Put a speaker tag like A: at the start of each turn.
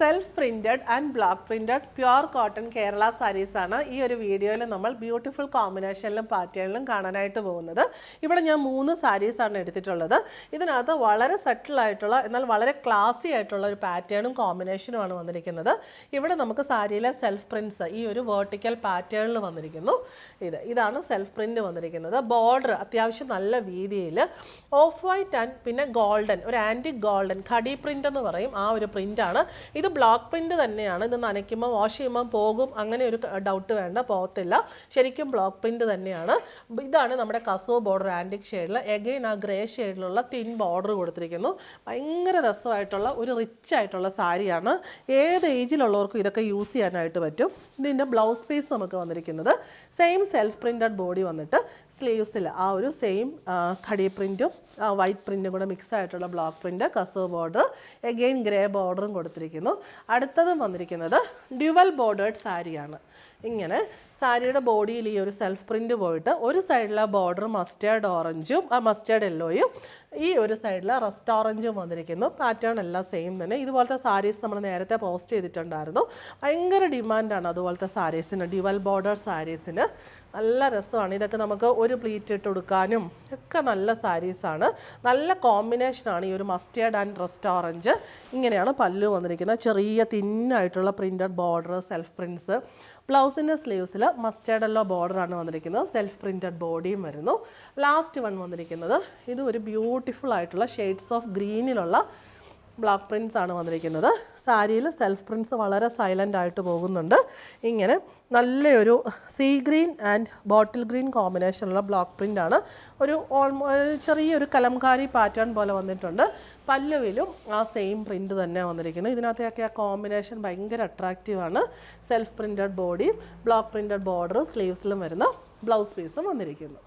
A: Self printed and block printed pure cotton Kerala ആണ് ഈ ഒരു വീഡിയോയിൽ നമ്മൾ ബ്യൂട്ടിഫുൾ കോമ്പിനേഷനിലും പാറ്റേണിലും കാണാനായിട്ട് പോകുന്നത്. ഇവിടെ ഞാൻ മൂന്ന് സാരീസ് ആണ് എടുത്തിട്ടുള്ളത്. ഇതിനകത്ത് വളരെ സെറ്റിൽ ആയിട്ടുള്ള എന്നാൽ വളരെ ക്ലാസി ആയിട്ടുള്ള ഒരു പാറ്റേണും കോമ്പിനേഷനുമാണ് വന്നിരിക്കുന്നത്. ഇവിടെ നമുക്ക് സാരിയിലെ സെൽഫ് പ്രിന്റ്സ് ഈ ഒരു വേർട്ടിക്കൽ പാറ്റേണിൽ വന്നിരിക്കുന്നു. ഇത് ഇതാണ് സെൽഫ് പ്രിന്റ് വന്നിരിക്കുന്നത്. ബോർഡർ അത്യാവശ്യം നല്ല വീതിയിൽ ഓഫ് വൈറ്റ് ആൻഡ് പിന്നെ ഗോൾഡൻ ഒരു ആന്റി ഗോൾഡൻ ഖടി പ്രിന്റ് എന്ന് പറയും ആ ഒരു പ്രിന്റ് ആണ്. ഇത് ബ്ലോക്ക് പ്രിന്റ് തന്നെയാണ്. ഇത് നനയ്ക്കുമ്പോൾ വാഷ് ചെയ്യുമ്പോൾ പോകും. അങ്ങനെ ഒരു ഡൗട്ട് വേണ്ട പോകത്തില്ല. ശരിക്കും ബ്ലോക്ക് പ്രിന്റ് തന്നെയാണ്. ഇതാണ് നമ്മുടെ കസോ ബോർഡർ ആന്റിക് ഷെയ്ഡിൽ. എഗെയിൻ ആ ഗ്രേ ഷെയ്ഡിലുള്ള തിൻ ബോർഡർ കൊടുത്തിരിക്കുന്നു. ഭയങ്കര രസമായിട്ടുള്ള ഒരു റിച്ച് ആയിട്ടുള്ള സാരിയാണ്. ഏത് ഏജിലുള്ളവർക്കും ഇതൊക്കെ യൂസ് ചെയ്യാനായിട്ട് പറ്റും. ഇതിന്റെ ബ്ലൗസ് പീസ് നമുക്ക് വന്നിരിക്കുന്നത്. സെയിം സെൽഫ് പ്രിന്റഡ് ബോഡി വന്നിട്ട് സ്ലീവ്സിൽ ആ ഒരു സെയിം ഖടി പ്രിന്റും വൈറ്റ് പ്രിന്റും കൂടെ മിക്സ് ആയിട്ടുള്ള block print kasavu border again grey ബോർഡറും കൊടുത്തിരിക്കുന്നു. അടുത്തതും വന്നിരിക്കുന്നത് ഡ്യുവൽ ബോർഡേഡ് സാരിയാണ്. ഇങ്ങനെ സാരിയുടെ ബോഡിയിൽ ഈ ഒരു സെൽഫ് പ്രിന്റ് പോയിട്ട് ഒരു സൈഡിലെ ബോർഡർ മസ്റ്റേർഡ് ഓറഞ്ചും ആ മസ്റ്റേർഡ് യെല്ലോയും ഈ ഒരു സൈഡിൽ റെസ്റ്റ് ഓറഞ്ചും വന്നിരിക്കുന്നു. പാറ്റേൺ എല്ലാം സെയിം തന്നെ. ഇതുപോലത്തെ സാരീസ് നമ്മൾ നേരത്തെ പോസ്റ്റ് ചെയ്തിട്ടുണ്ടായിരുന്നു. ഭയങ്കര ഡിമാൻഡാണ് അതുപോലത്തെ സാരീസിന് ഡിവൽ ബോർഡർ സാരീസിന് നല്ല രസമാണ്. ഇതൊക്കെ നമുക്ക് ഒരു പ്ലീറ്റ് ഇട്ട് കൊടുക്കാനും ഒക്കെ നല്ല സാരീസാണ് നല്ല കോമ്പിനേഷനാണ് ഈ ഒരു മസ്റ്റേർഡ് ആൻഡ് റസ്റ്റ് ഓറഞ്ച് ഇങ്ങനെയാണ് പല്ലു വന്നിരിക്കുന്നത്. ചെറിയ തിന്നായിട്ടുള്ള പ്രിന്റഡ് ബോർഡർ സെൽഫ് പ്രിന്റ്സ് ബ്ലൗസിന്റെ സ്ലീവ്സിൽ മസ്റ്റേർഡ് അല്ലോ ബോർഡറാണ് വന്നിരിക്കുന്നത്. സെൽഫ് പ്രിന്റഡ് ബോഡിയും വരുന്നു. ലാസ്റ്റ് വൺ വന്നിരിക്കുന്നത്. ഇത് ഒരു ബ്യൂട്ടിഫുൾ ആയിട്ടുള്ള ഷെയ്ഡ്സ് ഓഫ് ഗ്രീനിലുള്ള ബ്ലോക്ക് പ്രിൻസ് ആണ് വന്നിരിക്കുന്നത്. സാരിയിൽ സെൽഫ് പ്രിൻസ് വളരെ സൈലന്റ് ആയിട്ട് പോകുന്നുണ്ട്. ഇങ്ങനെ നല്ലൊരു sea green and bottle green കോമ്പിനേഷനുള്ള block print ആണ്. ഒരു ഓൾമോ ചെറിയൊരു കലംകാരി പാറ്റേൺ പോലെ വന്നിട്ടുണ്ട്. പല്ലുവിലും ആ സെയിം പ്രിന്റ് തന്നെ വന്നിരിക്കുന്നത് ഇതിനകത്തൊക്കെ ആ കോമ്പിനേഷൻ ഭയങ്കര അട്രാക്റ്റീവാണ് self printed body block printed border സ്ലീവ്സിലും വരുന്ന ബ്ലൗസ് പീസും വന്നിരിക്കുന്നു.